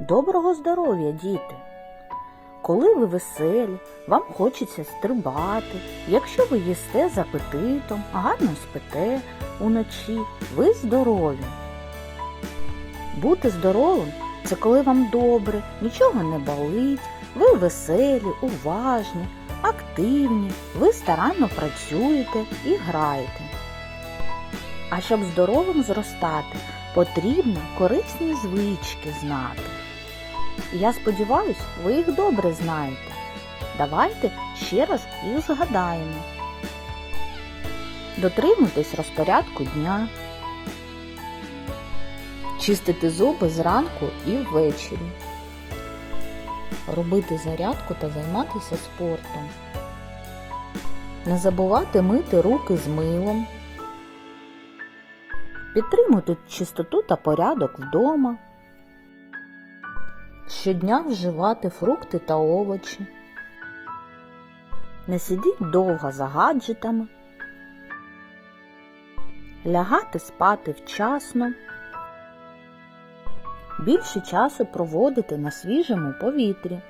Доброго здоров'я, діти! Коли ви веселі, вам хочеться стрибати, якщо ви їсте з апетитом, гарно спите уночі, ви здорові. Бути здоровим це коли вам добре, нічого не болить, ви веселі, уважні, активні, ви старанно працюєте і граєте. А щоб здоровим зростати, потрібно корисні звички знати. Я сподіваюсь, ви їх добре знаєте. Давайте ще раз їх згадаємо. Дотримуйтесь розпорядку дня. Чистити зуби зранку і ввечері. Робити зарядку та займатися спортом. Не забувати мити руки з милом. Підтримуйте чистоту та порядок вдома. Щодня вживати фрукти та овочі. Не сидіть довго за гаджетами. Лягати спати вчасно. Більше часу проводити на свіжому повітрі.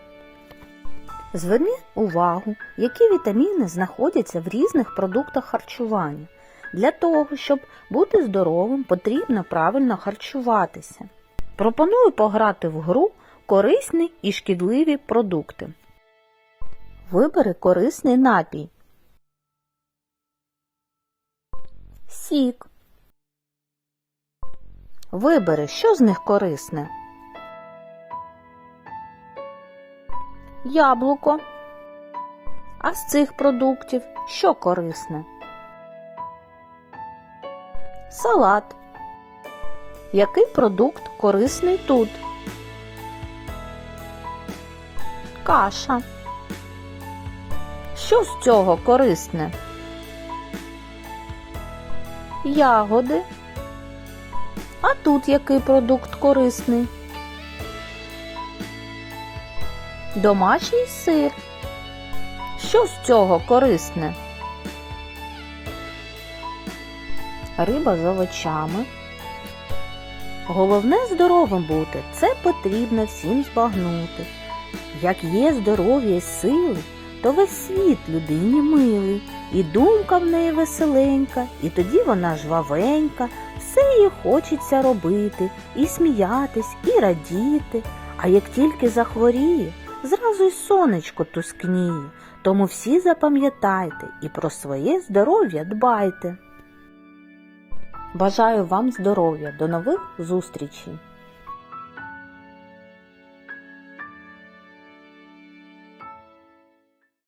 Зверніть увагу, які вітаміни знаходяться в різних продуктах харчування. Для того, щоб бути здоровим, потрібно правильно харчуватися. Пропоную пограти в гру корисні і шкідливі продукти. Вибери корисний напій. Сік. Вибери, що з них корисне. Яблуко. А з цих продуктів що корисне? Салат. Який продукт корисний тут? Каша. Що з цього корисне? Ягоди. А тут який продукт корисний? Домашній сир. Що з цього корисне? Риба з овочами. Головне здоровим бути, це потрібно всім збагнути. Як є здоров'я й сили, то весь світ людині милий, і думка в неї веселенька, і тоді вона жвавенька, все їй хочеться робити, і сміятись, і радіти. А як тільки захворіє, зразу й сонечко тускніє. Тому всі запам'ятайте і про своє здоров'я дбайте. Бажаю вам здоров'я. До нових зустрічей!